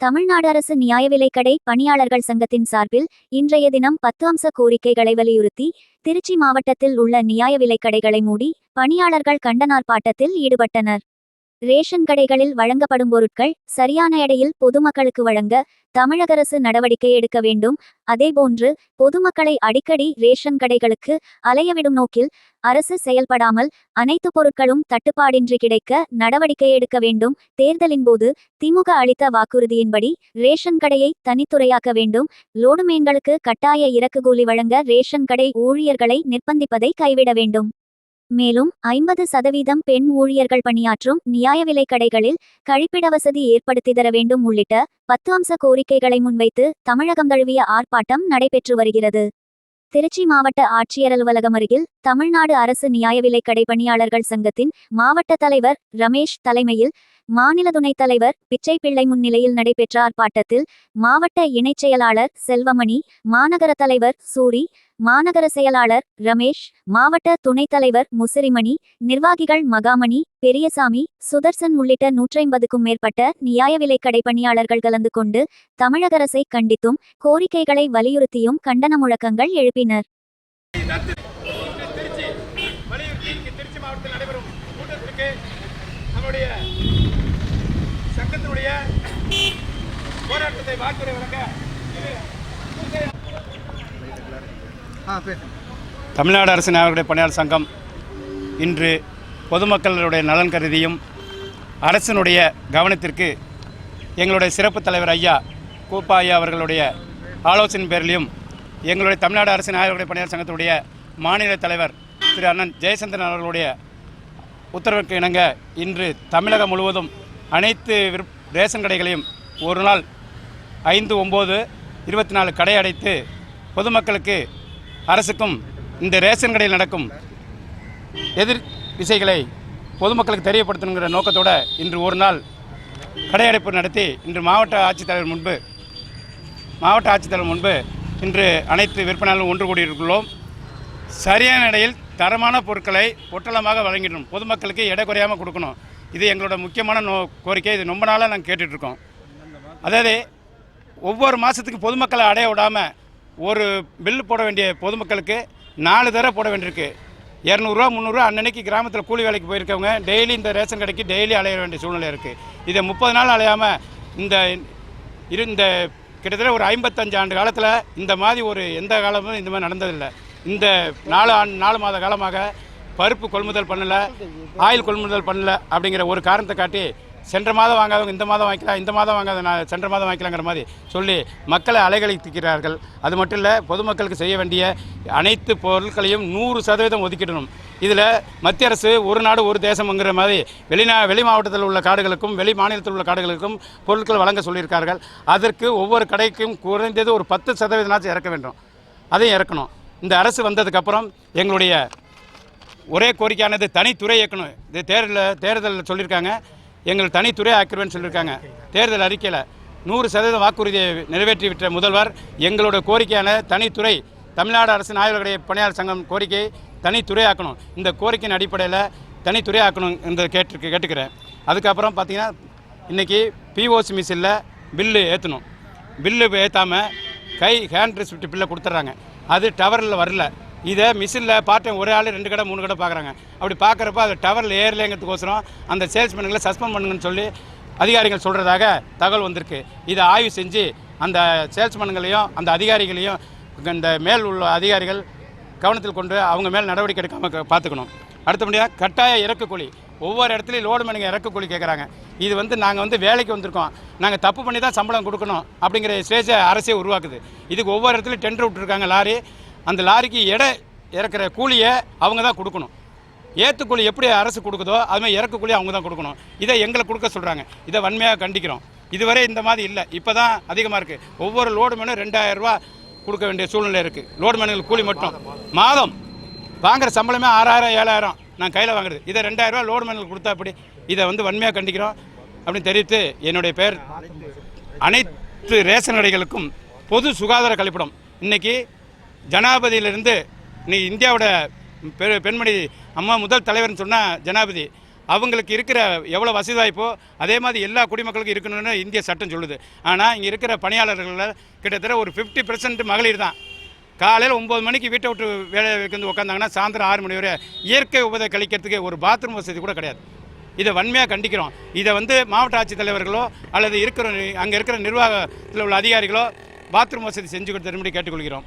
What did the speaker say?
தமிழ்நாடு அரசு நியாய விலைக்கடை பணியாளர்கள் சங்கத்தின் சார்பில் இன்றைய தினம் பத்து அம்ச கோரிக்கைகளை வலியுறுத்தி திருச்சி மாவட்டத்தில் உள்ள நியாய விலைக்கடைகளை மூடி பணியாளர்கள் கண்டனார்ப்பாட்டத்தில் ஈடுபட்டனர். ரேஷன் கடைகளில் வழங்கப்படும் பொருட்கள் சரியான எடையில் பொதுமக்களுக்கு வழங்க தமிழக அரசு நடவடிக்கை எடுக்க வேண்டும். அதேபோன்று பொதுமக்களை அடிக்கடி ரேஷன் கடைகளுக்கு அலையவிடும் நோக்கில் அரசு செயல்படாமல் அனைத்து பொருட்களும் தட்டுப்பாடின்றி கிடைக்க நடவடிக்கை எடுக்க வேண்டும். தேர்தலின் போது திமுக அளித்த வாக்குறுதியின்படி ரேஷன் கடையை தனித்துறையாக்க வேண்டும். லோடுமேன்களுக்கு கட்டாய இறக்கு கூலி வழங்க ரேஷன் கடை ஊழியர்களை நிர்பந்திப்பதை கைவிட வேண்டும். மேலும் ஐம்பது சதவீதம் பெண் ஊழியர்கள் பணியாற்றும் நியாய கடைகளில் கழிப்பிட வசதி ஏற்படுத்தி தர வேண்டும் உள்ளிட்ட பத்து அம்ச கோரிக்கைகளை முன்வைத்து தமிழகம் தழுவிய ஆர்ப்பாட்டம் நடைபெற்று வருகிறது. திருச்சி மாவட்ட ஆட்சியர் அலுவலகம் அருகில் தமிழ்நாடு அரசு நியாய விலை கடை பணியாளர்கள் சங்கத்தின் மாவட்ட தலைவர் ரமேஷ் தலைமையில் மாநில துணைத் தலைவர் பிச்சை பிள்ளை முன்னிலையில் நடைபெற்ற ஆர்ப்பாட்டத்தில் மாவட்ட இணைச் செயலாளர் செல்வமணி மாநகர தலைவர் சூரி மாநகர செயலாளர் ரமேஷ் மாவட்ட துணைத் தலைவர் முசிறிமணி நிர்வாகிகள் மகாமணி பெரியசாமி சுதர்சன் உள்ளிட்ட நூற்றைம்பதுக்கும் மேற்பட்ட நியாய விலைக் கடை பணியாளர்கள் கலந்து கொண்டு தமிழக அரசை கண்டித்தும் கோரிக்கைகளை வலியுறுத்தியும் கண்டன முழக்கங்கள் எழுப்பினர். நம்முடைய சங்கத்தினுடைய போராட்டத்தை வாக்குரை வழங்க தமிழ்நாடு அரசு நாயகருடைய பணியாளர் சங்கம் இன்று பொதுமக்களுடைய நலன் கருதியும் அரசினுடைய கவனத்திற்கு எங்களுடைய சிறப்பு தலைவர் ஐயா கூப்பாயா அவர்களுடைய ஆலோசனை பேரிலையும் எங்களுடைய தமிழ்நாடு அரசு நாயகருடைய பணியாளர் சங்கத்துடைய மாநில தலைவர் திரு அண்ணன் ஜெயசந்திரன் அவர்களுடைய உத்தரவுக்கு இணங்க இன்று தமிழகம் முழுவதும் அனைத்து விற்- ரேஷன் கடைகளையும் ஒரு நாள் ஐந்து ஒம்பது இருபத்தி நாலு கடை அடைத்து பொதுமக்களுக்கு அரசுக்கும் இந்த ரேஷன் கடையில் நடக்கும் எதிர் விசைகளை பொதுமக்களுக்கு தெரியப்படுத்தணுங்கிற நோக்கத்தோடு இன்று ஒரு நாள் கடையடைப்பு நடத்தி இன்று மாவட்ட ஆட்சித்தலைவர் முன்பு மாவட்ட ஆட்சித்தலைவர் முன்பு இன்று அனைத்து விற்பனையாளர்களும் ஒன்று கூடியிருக்கிறோம். சரியான நிலையில் தரமான பொருட்களை ஒட்டலமாக வழங்கிடணும். பொதுமக்களுக்கு எடை குறையாமல் கொடுக்கணும். இது எங்களோட முக்கியமான நோ கோரிக்கை. இது ரொம்ப நாளாக நாங்கள் கேட்டுட்ருக்கோம். அதாவது ஒவ்வொரு மாதத்துக்கு பொதுமக்களை அடைய விடாமல் ஒரு பில்லு போட வேண்டிய பொதுமக்களுக்கு நாலு தடவை போட வேண்டியிருக்கு. இரநூறுவா முந்நூறுரூவா அன்னன்னைக்கு கிராமத்தில் கூலி வேலைக்கு போயிருக்கவங்க டெய்லி இந்த ரேஷன் கடைக்கு டெய்லி அலைய வேண்டிய சூழ்நிலை இருக்குது இதை முப்பது நாள் அலையாமல் இந்த இரு இந்த கிட்டத்தட்ட ஒரு ஐம்பத்தஞ்சு ஆண்டு காலத்தில் இந்த மாதிரி ஒரு எந்த காலமும் இந்த மாதிரி நடந்ததில்லை. இந்த நாலு ஆண்டு நாலு மாத காலமாக பருப்பு கொள்முதல் பண்ணல ஆயில் கொள்முதல் பண்ணல அப்படிங்கிற ஒரு காரணத்தை காட்டி சென்ற மாதம் வாங்காதவங்க இந்த மாதம் வாங்கிக்கலாம் இந்த மாதம் வாங்காத நான் சென்ற மாதம் வாங்கிக்கலாங்கிற மாதிரி சொல்லி மக்களை அலைகழிக்கிறார்கள் அது மட்டும் இல்லை பொதுமக்களுக்கு செய்ய வேண்டிய அனைத்து பொருட்களையும் நூறு சதவீதம் ஒதுக்கிடணும். இதில் மத்திய அரசு ஒரு நாடு ஒரு தேசம்ங்கிற மாதிரி வெளிநா வெளி மாவட்டத்தில் உள்ள காடுகளுக்கும் வெளி மாநிலத்தில் உள்ள காடுகளுக்கும் பொருட்கள் வழங்க சொல்லியிருக்கார்கள். அதற்கு ஒவ்வொரு கடைக்கும் குறைந்தது ஒரு பத்து சதவீதமாச்சும் இறக்க வேண்டும். அதையும் இறக்கணும். இந்த அரசு வந்ததுக்கப்புறம் எங்களுடைய ஒரே கோரிக்கையானது தனித்துறை இயக்கணும். இது தேர்தலில் தேர்தலில் சொல்லியிருக்காங்க எங்கள் தனித்துறை ஆக்கிருவேன்னு சொல்லியிருக்காங்க தேர்தல் அறிக்கையில் நூறு சதவீதம் வாக்குறுதியை நிறைவேற்றி விட்ட முதல்வர் எங்களோட கோரிக்கையான தனித்துறை தமிழ்நாடு அரசின் நாயகர்களுடைய பணியாளர் சங்கம் கோரிக்கை தனித்துறை ஆக்கணும். இந்த கோரிக்கையின் அடிப்படையில் தனித்துறை ஆக்கணும் என்று கேட்டு கேட்டுக்கிறேன். அதுக்கப்புறம் பார்த்தீங்கன்னா இன்றைக்கி பிஓசி மிஷினில் பில்லு ஏற்றணும் பில்லு ஏற்றாமல் கை ஹேண்ட் ரிசிப்ட் பில்லை கொடுத்துட்றாங்க. அது டவரில் வரல. இதை மிஷினில் பார்ட் ஒரு ஆள் ரெண்டு கடை மூணு கடை பார்க்குறாங்க. அப்படி பார்க்குறப்ப அது டவரில் ஏறலைங்கிறதுக்கோசரம் அந்த சேல்ஸ்மேனுங்களை சஸ்பெண்ட் பண்ணுங்கன்னு சொல்லி அதிகாரிகள் சொல்கிறதாக தகவல் வந்திருக்கு. இதை ஆய்வு செஞ்சு அந்த சேல்ஸ்மேன்களையும் அந்த அதிகாரிகளையும் இந்த மேல் உள்ள அதிகாரிகள் கவனத்தில் கொண்டு அவங்க மேல் நடவடிக்கை எடுக்காமல் பார்த்துக்கணும். அடுத்தபடியாக கட்டாய இறக்கக்கூலி ஒவ்வொரு இடத்துலையும் லோடு மணிங்க இறக்கக்கூலி கேட்குறாங்க இது வந்து நாங்கள் வந்து வேலைக்கு வந்திருக்கோம். நாங்கள் தப்பு பண்ணி தான் சம்பளம் கொடுக்கணும் அப்படிங்கிற ஸ்டேஜை அரசே உருவாக்குது. இதுக்கு ஒவ்வொரு இடத்துலையும் டெண்டர் விட்டுருக்காங்க லாரி. அந்த லாரிக்கு எடை இறக்குற கூலியை அவங்க தான் கொடுக்கணும். ஏற்றுக்கூலி எப்படி அரசு கொடுக்குதோ அது மாதிரி அவங்க தான் கொடுக்கணும். இதை எங்களை கொடுக்க சொல்கிறாங்க இதை வன்மையாக கண்டிக்கிறோம். இதுவரை இந்த மாதிரி இல்லை. இப்போ தான் அதிகமாக இருக்குது ஒவ்வொரு லோடு மேனும் ரெண்டாயிரரூவா கொடுக்க வேண்டிய சூழ்நிலை இருக்குது லோடு மேனுக்கு கூலி மட்டும். மாதம் வாங்குகிற சம்பளமே ஆறாயிரம் ஏழாயிரம் நான் கையில் வாங்குறது. இதை ரெண்டாயிரம் ரூபா லோடு மேனுக்கு கொடுத்தா அப்படி இதை வந்து வன்மையாக கண்டிக்கிறோம் அப்படின்னு தெரிவித்து என்னுடைய பேர் அனைத்து ரேஷன் கடைகளுக்கும் பொது சுகாதார கழிப்பிடம். இன்றைக்கி ஜனாபதியிலிருந்து இன்னைக்கு இந்தியாவோட பெ பெண்மணி அம்மா முதல் தலைவர்னு சொன்னால் ஜனாபதி அவங்களுக்கு இருக்கிற எவ்வளோ வசதி வாய்ப்போ அதே மாதிரி எல்லா குடிமக்களுக்கும் இருக்கணும்னு இந்திய சட்டம் சொல்லுது. ஆனால் இங்கே இருக்கிற பணியாளர்களில் கிட்டத்தட்ட ஒரு ஃபிஃப்டி பெர்சன்ட் மகளிர் தான். காலையில் ஒம்பது மணிக்கு வீட்டை விட்டு வேலை வந்து உட்காந்தாங்கன்னா சாயந்தரம் ஆறு மணி வரை இயற்கை உபதை கழிக்கிறதுக்கு ஒரு பாத்ரூம் வசதி கூட கிடையாது. இதை வன்மையாக கண்டிக்கிறோம். இதை வந்து மாவட்ட ஆட்சித்தலைவர்களோ அல்லது இருக்கிற அங்கே இருக்கிற நிர்வாகத்தில் உள்ள அதிகாரிகளோ பாத்ரூம் வசதி செஞ்சு கொடுத்த கேட்டுக்கொள்கிறோம்.